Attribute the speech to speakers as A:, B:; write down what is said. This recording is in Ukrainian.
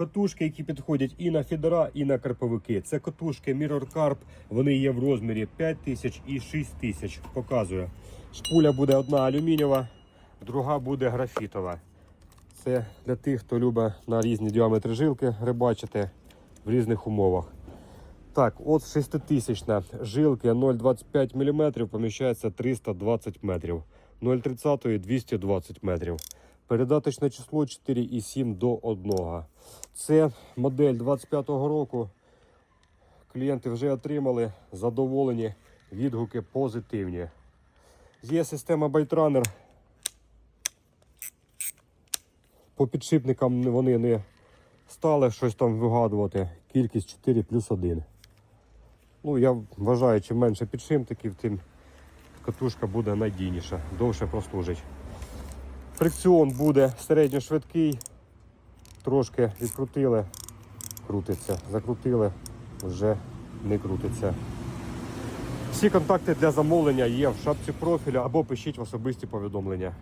A: Катушки, які підходять і на фідера, і на карповики. Це катушки Mirror Carp. Вони є в розмірі 5000 і 6000. Показую. Шпуля буде одна алюмінієва, друга буде графітова. Це для тих, хто любить на різні діаметри жилки рибачити в різних умовах. Так, от 6000 жилки 0,25 мм поміщається 320 метрів. 0,30 220 метрів. Передаточне число 4,7 до 1. Це модель 25-го року. Клієнти вже отримали задоволені, відгуки позитивні. Є система Байтрунер. По підшипникам вони не стали щось там вигадувати. Кількість 4 плюс 1. Ну, я вважаю, чим менше підшипників, тим катушка буде надійніша, довше прослужить. Фрикціон буде середньошвидкий, трошки відкрутили, крутиться, закрутили, вже не крутиться. Всі контакти для замовлення є в шапці профіля або пишіть в особисті повідомлення.